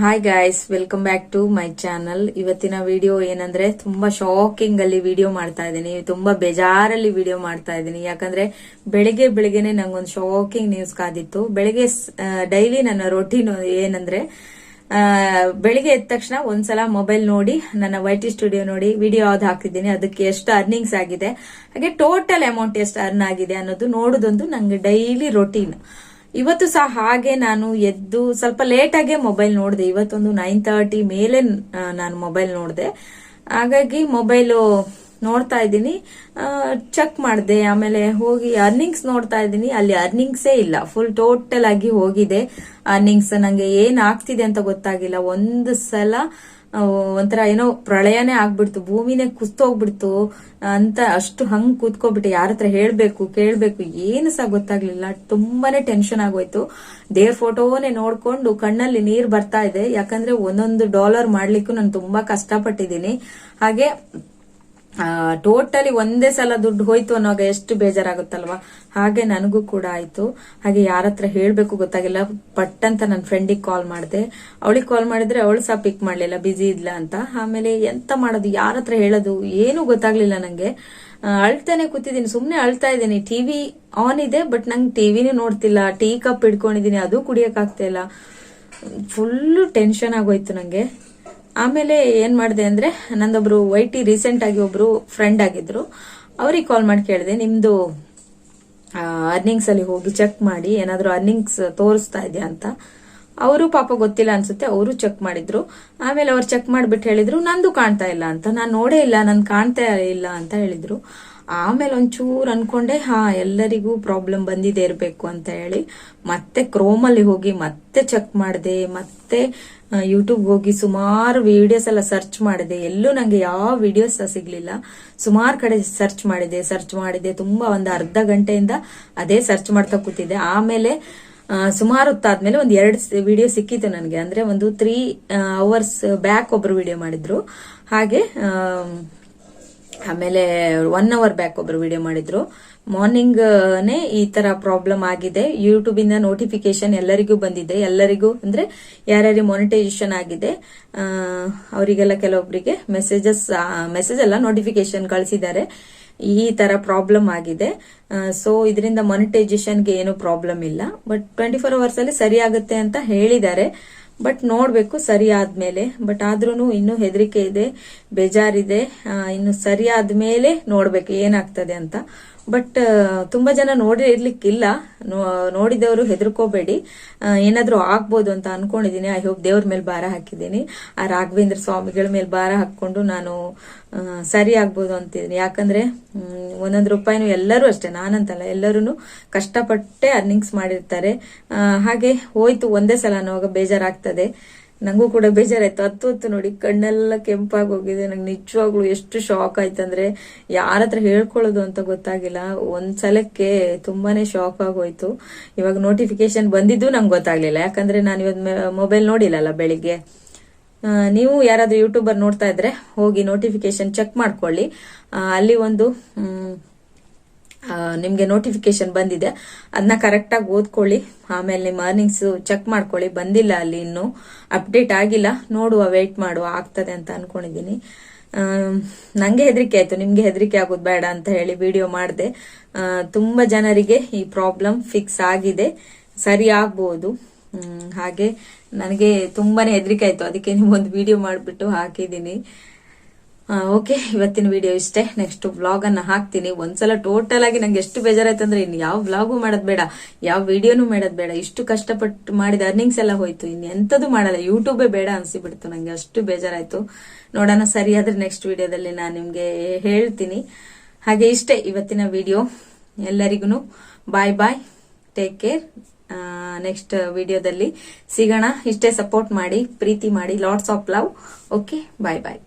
Hi guys welcome back to my channel ಇವತ್ತಿನ video ಏನಂದ್ರೆ ತುಂಬಾ ಶಾಕಿಂಗ್ ಅಲ್ಲಿ ವಿಡಿಯೋ ಮಾಡ್ತಾ ಇದ್ದೀನಿ. ತುಂಬಾ ಬೇಜಾರಲ್ಲಿ ವಿಡಿಯೋ ಮಾಡ್ತಾ ಇದ್ದೀನಿ. ಯಾಕಂದ್ರೆ ಬೆಳಿಗ್ಗೆ ಬೆಳಿಗ್ಗೆನೆ ನಂಗೊಂದು ಶಾಕಿಂಗ್ ನ್ಯೂಸ್ ಕಾದಿತ್ತು. ಬೆಳಿಗ್ಗೆ ಡೈಲಿ ನನ್ನ ರೊಟೀನ್ ಏನಂದ್ರೆ ಬೆಳಿಗ್ಗೆ ಎದ್ದ ತಕ್ಷಣ ಒಂದ್ಸಲ ಮೊಬೈಲ್ ನೋಡಿ, ನನ್ನ ವೈಟಿ ಸ್ಟುಡಿಯೋ ನೋಡಿ ವಿಡಿಯೋ ಯಾವ್ದು ಹಾಕಿದ್ದೀನಿ ಅದಕ್ಕೆ ಎಷ್ಟು ಅರ್ನಿಂಗ್ಸ್ ಆಗಿದೆ. ಹಾಗೆ ಟೋಟಲ್ ಅಮೌಂಟ್ ಎಷ್ಟು ಅರ್ನ್ ಆಗಿದೆ ಅನ್ನೋದು ನೋಡೋದೊಂದು ನಂಗೆ ಡೈಲಿ ರೊಟೀನ್ ಇವತ್ತು ಸಹ ಹಾಗೆ ನಾನು ಎದ್ದು ಸ್ವಲ್ಪ ಲೇಟಾಗೆ ಮೊಬೈಲ್ ನೋಡಿದೆ. ಇವತ್ತೊಂದು ನೈನ್ ತರ್ಟಿ ಮೇಲೆ ನಾನು ಮೊಬೈಲ್ ನೋಡಿದೆ. ಹಾಗಾಗಿ ಮೊಬೈಲು ನೋಡ್ತಾ ಇದ್ದೀನಿ. ಚೆಕ್ ಮಾಡಿದೆ. ಆಮೇಲೆ ಹೋಗಿ ಅರ್ನಿಂಗ್ಸ್ ನೋಡ್ತಾ ಇದ್ದೀನಿ. ಅಲ್ಲಿ ಅರ್ನಿಂಗ್ಸೇ ಇಲ್ಲ. ಫುಲ್ ಟೋಟಲ್ ಆಗಿ ಹೋಗಿದೆ. ಅರ್ನಿಂಗ್ಸ್ ನಂಗೆ ಏನ್ ಆಗ್ತಿದೆ ಅಂತ ಗೊತ್ತಾಗಿಲ್ಲ. ಒಂದು ಸಲ ಒಂಥರ ಏನೋ ಪ್ರಳಯನೇ ಆಗ್ಬಿಡ್ತು, ಭೂಮಿನೇ ಕುಸ್ತೋಗ್ಬಿಡ್ತು ಅಂತ ಅಷ್ಟು ಹಂಗ್ ಕೂತ್ಕೊಬಿಟ್ಟೆ ಯಾರ ಹತ್ರ ಹೇಳ್ಬೇಕು, ಕೇಳ್ಬೇಕು, ಏನು ಸಹ ಗೊತ್ತಾಗ್ಲಿಲ್ಲ. ತುಂಬಾನೇ ಟೆನ್ಷನ್ ಆಗೋಯ್ತು. ದೇವ್ರ ಫೋಟೋನೇ ನೋಡ್ಕೊಂಡು ಕಣ್ಣಲ್ಲಿ ನೀರ್ ಬರ್ತಾ ಇದೆ. ಯಾಕಂದ್ರೆ ಒಂದೊಂದು ಡಾಲರ್ ಮಾಡ್ಲಿಕ್ಕೂ ನಾನು ತುಂಬಾ ಕಷ್ಟಪಟ್ಟಿದ್ದೀನಿ. ಹಾಗೆ ಟೋಟಲಿ ಒಂದೇ ಸಲ ದುಡ್ಡು ಹೋಯ್ತು ಅನ್ನೋವಾಗ ಎಷ್ಟು ಬೇಜಾರಾಗುತ್ತಲ್ವಾ? ಹಾಗೆ ನನಗೂ ಕೂಡ ಆಯ್ತು. ಹಾಗೆ ಯಾರ ಹತ್ರ ಹೇಳ್ಬೇಕು ಗೊತ್ತಾಗಿಲ್ಲ. ಪಟ್ ಅಂತ ನನ್ನ ಫ್ರೆಂಡಿಗೆ ಕಾಲ್ ಮಾಡಿದೆ. ಅವಳಿಗೆ ಕಾಲ್ ಮಾಡಿದ್ರೆ ಅವಳು ಸಹ ಪಿಕ್ ಮಾಡ್ಲಿಲ್ಲ ಬಿಸಿ ಇದ್ಲ ಅಂತ. ಆಮೇಲೆ ಎಂತ ಮಾಡೋದು? ಯಾರ ಹತ್ರ ಹೇಳೋದು? ಏನು ಗೊತ್ತಾಗ್ಲಿಲ್ಲ ನಂಗೆ. ಅಳ್ತಾನೆ ಕೂತಿದ್ದೀನಿ. ಸುಮ್ನೆ ಅಳ್ತಾ ಇದ್ದೀನಿ. ಟಿವಿ ಆನ್ ಇದೆ ಬಟ್ ನಂಗೆ ಟಿವಿನೂ ನೋಡ್ತಿಲ್ಲ. ಟೀ ಕಪ್ ಇಟ್ಕೊಂಡಿದ್ದೀನಿ ಅದು ಕುಡಿಯಕ್ ಆಗ್ತಾ ಇಲ್ಲ. ಫುಲ್ ಟೆನ್ಷನ್ ಆಗೋಯ್ತು ನಂಗೆ. ಆಮೇಲೆ ಏನ್ ಮಾಡಿದೆ ಅಂದ್ರೆ ನಂದೊಬ್ರು ವೈ ಟಿ ರೀಸೆಂಟ್ ಆಗಿ ಒಬ್ರು ಫ್ರೆಂಡ್ ಆಗಿದ್ರು. ಅವ್ರಿಗೆ ಕಾಲ್ ಮಾಡಿ ಕೇಳಿದೆ, ನಿಮ್ದು ಅರ್ನಿಂಗ್ಸ್ ಅಲ್ಲಿ ಹೋಗಿ ಚೆಕ್ ಮಾಡಿ, ಏನಾದ್ರು ಅರ್ನಿಂಗ್ಸ್ ತೋರಿಸ್ತಾ ಇದೆಯಾ ಅಂತ. ಅವರು ಪಾಪ ಗೊತ್ತಿಲ್ಲ ಅನ್ಸುತ್ತೆ, ಅವರು ಚೆಕ್ ಮಾಡಿದ್ರು. ಆಮೇಲೆ ಅವ್ರು ಚೆಕ್ ಮಾಡಿಬಿಟ್ಟು ಹೇಳಿದ್ರು, ನಂದು ಕಾಣ್ತಾ ಇಲ್ಲ ಅಂತ, ನಾನು ನೋಡೇ ಇಲ್ಲ, ನನ್ ಕಾಣ್ತಾ ಇಲ್ಲ ಅಂತ ಹೇಳಿದ್ರು. ಆಮೇಲೆ ಒಂಚೂರು ಅನ್ಕೊಂಡೆ, ಹಾ, ಎಲ್ಲರಿಗೂ ಪ್ರಾಬ್ಲಮ್ ಬಂದಿದೆ ಇರಬೇಕು ಅಂತ ಹೇಳಿ ಮತ್ತೆ ಕ್ರೋಮಲ್ಲಿ ಹೋಗಿ ಮತ್ತೆ ಚೆಕ್ ಮಾಡಿದೆ, ಮತ್ತೆ ಯೂಟ್ಯೂಬ್ ಹೋಗಿ ಸುಮಾರು ವಿಡಿಯೋಸ್ ಎಲ್ಲ ಸರ್ಚ್ ಮಾಡಿದೆ. ಎಲ್ಲೂ ನಂಗೆ ಯಾವ ವಿಡಿಯೋಸ್ ಸಿಗ್ಲಿಲ್ಲ. ಸುಮಾರು ಕಡೆ ಸರ್ಚ್ ಮಾಡಿದೆ ಸರ್ಚ್ ಮಾಡಿದೆ. ತುಂಬಾ ಒಂದು ಅರ್ಧ ಗಂಟೆಯಿಂದ ಅದೇ ಸರ್ಚ್ ಮಾಡ್ತಾ ಕೂತಿದ್ದೆ. ಆಮೇಲೆ ಸುಮಾರು ಹೊತ್ತಾದ್ಮೇಲೆ ಒಂದ್ ಎರಡು ವಿಡಿಯೋ ಸಿಕ್ಕಿತ್ತು ನನಗೆ. ಅಂದ್ರೆ ಒಂದು ತ್ರೀ ಅವರ್ಸ್ ಬ್ಯಾಕ್ ಒಬ್ರು ವಿಡಿಯೋ ಮಾಡಿದ್ರು. ಹಾಗೆ ಆಮೇಲೆ ಒನ್ ಅವರ್ ಬ್ಯಾಕ್ ಒಬ್ರು ವಿಡಿಯೋ ಮಾಡಿದ್ರು. ಮಾರ್ನಿಂಗ್ ನೇ ಈ ತರ ಪ್ರಾಬ್ಲಮ್ ಆಗಿದೆ. ಯೂಟ್ಯೂಬ್ ಇಂದ ನೋಟಿಫಿಕೇಶನ್ ಎಲ್ಲರಿಗೂ ಬಂದಿದೆ. ಎಲ್ಲರಿಗೂ ಅಂದ್ರೆ ಯಾರ್ಯಾರಿಗೆ ಮಾನಿಟೈಸೇಷನ್ ಆಗಿದೆ ಅವರಿಗೆಲ್ಲ ಕೆಲವೊಬ್ಬರಿಗೆ ಮೆಸೇಜಸ್ ಮೆಸೇಜ್ ಅಲ್ಲ ನೋಟಿಫಿಕೇಶನ್ ಕಳಿಸಿದ್ದಾರೆ. ಈ ತರ ಪ್ರಾಬ್ಲಮ್ ಆಗಿದೆ. ಸೊ ಇದರಿಂದ ಮಾನಿಟೈಸೇಷನ್ಗೆ ಏನು ಪ್ರಾಬ್ಲಮ್ ಇಲ್ಲ. ಬಟ್ ಟ್ವೆಂಟಿ ಫೋರ್ ಅವರ್ಸ್ ಅಲ್ಲಿ ಸರಿ ಆಗುತ್ತೆ ಅಂತ ಹೇಳಿದ್ದಾರೆ. ಬಟ್ ನೋಡ್ಬೇಕು, ಸರಿ ಆದ್ಮೇಲೆ. ಬಟ್ ಆದ್ರೂ ಇನ್ನೂ ಹೆದರಿಕೆ ಇದೆ, ಬೇಜಾರಿದೆ. ಇನ್ನು ಸರಿ ಆದ್ಮೇಲೆ ನೋಡ್ಬೇಕು, ಏನಾಗ್ತದೆ ಅಂತ. ಬಟ್ ತುಂಬಾ ಜನ ನೋಡಿ ಇರ್ಲಿಕ್ಕಿಲ್ಲ ನೋ- ನೋಡಿದವರು ಹೆದರ್ಕೋಬೇಡಿ. ಏನಾದರೂ ಆಗ್ಬೋದು ಅಂತ ಅನ್ಕೊಂಡಿದೀನಿ. ಐ ಹೋಪ್ ದೇವ್ರ ಮೇಲೆ ಭಾರ ಹಾಕಿದ್ದೀನಿ. ಆ ರಾಘವೇಂದ್ರ ಸ್ವಾಮಿಗಳ ಮೇಲೆ ಭಾರ ಹಾಕೊಂಡು ನಾನು ಸರಿ ಆಗ್ಬೋದು ಅಂತಿದ್ದೀನಿ ಯಾಕಂದ್ರೆ ಒಂದೊಂದು ರೂಪಾಯಿನೂ ಎಲ್ಲರೂ ಅಷ್ಟೇ, ನಾನಂತಲ್ಲ ಎಲ್ಲರೂ ಕಷ್ಟಪಟ್ಟೆ ಅರ್ನಿಂಗ್ಸ್ ಮಾಡಿರ್ತಾರೆ. ಹಾಗೆ ಹೋಯ್ತು, ಒಂದೇ ಸಲ ಅನ್ನೋವಾಗ ಬೇಜಾರಾಗ್ತದೆ. ನಂಗೂ ಕೂಡ ಬೇಜಾರಾಯ್ತು. ಹತ್ತು ಹೊತ್ತು ನೋಡಿ, ಕಣ್ಣೆಲ್ಲ ಕೆಂಪಾಗಿ ಹೋಗಿದೆ ನಂಗೆ ನಿಜವಾಗ್ಲೂ ಎಷ್ಟು ಶಾಕ್ ಆಯ್ತಂದ್ರೆ ಯಾರ ಹತ್ರ ಹೇಳ್ಕೊಳ್ಳೋದು ಅಂತ ಗೊತ್ತಾಗಿಲ್ಲ. ಒಂದ್ ಸಲಕ್ಕೆ ತುಂಬಾನೇ ಶಾಕ್ ಆಗೋಯ್ತು. ಇವಾಗ ನೋಟಿಫಿಕೇಶನ್ ಬಂದಿದ್ದು ನಂಗೆ ಗೊತ್ತಾಗ್ಲಿಲ್ಲ. ಯಾಕಂದ್ರೆ ನಾನು ಇವತ್ತು ಮೊಬೈಲ್ ನೋಡಿಲ್ಲಲ್ಲ ಬೆಳಿಗ್ಗೆ. ನೀವು ಯಾರಾದ್ರೂ ಯೂಟ್ಯೂಬರ್ ನೋಡ್ತಾ ಇದ್ರೆ ಹೋಗಿ ನೋಟಿಫಿಕೇಶನ್ ಚೆಕ್ ಮಾಡ್ಕೊಳ್ಳಿ. ಅಲ್ಲಿ ಒಂದು ನಿಮ್ಗೆ ನೋಟಿಫಿಕೇಶನ್ ಬಂದಿದೆ. ಅದನ್ನ ಕರೆಕ್ಟ್ ಆಗಿ ಓದ್ಕೊಳ್ಳಿ. ಆಮೇಲೆ ನಿಮ್ಮ ಅರ್ನಿಂಗ್ಸ್ ಚೆಕ್ ಮಾಡ್ಕೊಳ್ಳಿ. ಬಂದಿಲ್ಲ ಅಲ್ಲಿ ಇನ್ನು. ಅಪ್ಡೇಟ್ ಆಗಿಲ್ಲ. ನೋಡುವ ವೇಟ್ ಮಾಡುವ. ಆಗ್ತದೆ ಅಂತ ಅನ್ಕೊಂಡಿದ್ದೀನಿ ನನಗೆ ನಂಗೆ ಹೆದರಿಕೆ ಆಯ್ತು. ನಿಮ್ಗೆ ಹೆದರಿಕೆ ಆಗೋದು ಬೇಡ ಅಂತ ಹೇಳಿ ವಿಡಿಯೋ ಮಾಡಿದೆ. ತುಂಬಾ ಜನರಿಗೆ ಈ ಪ್ರಾಬ್ಲಮ್ ಫಿಕ್ಸ್ ಆಗಿದೆ. ಸರಿ ಆಗ್ಬಹುದು ಹಾಗೆ ನನಗೆ ತುಂಬಾನೇ ಹೆದರಿಕೆ ಆಯ್ತು. ಅದಕ್ಕೆ ನಿಮ್ಗೊಂದು ವಿಡಿಯೋ ಮಾಡಿಬಿಟ್ಟು ಹಾಕಿದ್ದೀನಿ ಓಕೆ ಇವತ್ತಿನ ವಿಡಿಯೋ ಇಷ್ಟೇ. ನೆಕ್ಸ್ಟ್ ವ್ಲಾಗ್ ಅನ್ನ ಹಾಕ್ತೀನಿ. ಒಂದ್ಸಲ ಟೋಟಲ್ ಆಗಿ ನಂಗೆ ಎಷ್ಟು ಬೇಜಾರಾಯ್ತು ಅಂದ್ರೆ ಇನ್ನು ಯಾವ ವ್ಲಾಗು ಮಾಡೋದ್ ಬೇಡ, ಯಾವ ವಿಡಿಯೋನು ಮಾಡೋದ್ ಬೇಡ. ಇಷ್ಟು ಕಷ್ಟಪಟ್ಟು ಮಾಡಿದ ಅರ್ನಿಂಗ್ಸ್ ಎಲ್ಲ ಹೋಯ್ತು. ಇನ್ನು ಎಂತದು ಮಾಡಲ್ಲ. ಯೂಟ್ಯೂಬೇ ಬೇಡ ಅನ್ಸಿಬಿಡ್ತು ನಂಗೆ. ಅಷ್ಟು ಬೇಜಾರಾಯ್ತು. ನೋಡೋಣ ಸರಿಯಾದ್ರೆ ನೆಕ್ಸ್ಟ್ ವಿಡಿಯೋದಲ್ಲಿ ನಾನು ನಿಮ್ಗೆ ಹೇಳ್ತೀನಿ. ಹಾಗೆ ಇಷ್ಟೇ ಇವತ್ತಿನ ವಿಡಿಯೋ ಎಲ್ಲರಿಗೂ bye bye take care next ವಿಡಿಯೋದಲ್ಲಿ ಸಿಗೋಣ. ಇಷ್ಟೇ ಸಪೋರ್ಟ್ ಮಾಡಿ, ಪ್ರೀತಿ ಮಾಡಿ lots of love okay bye bye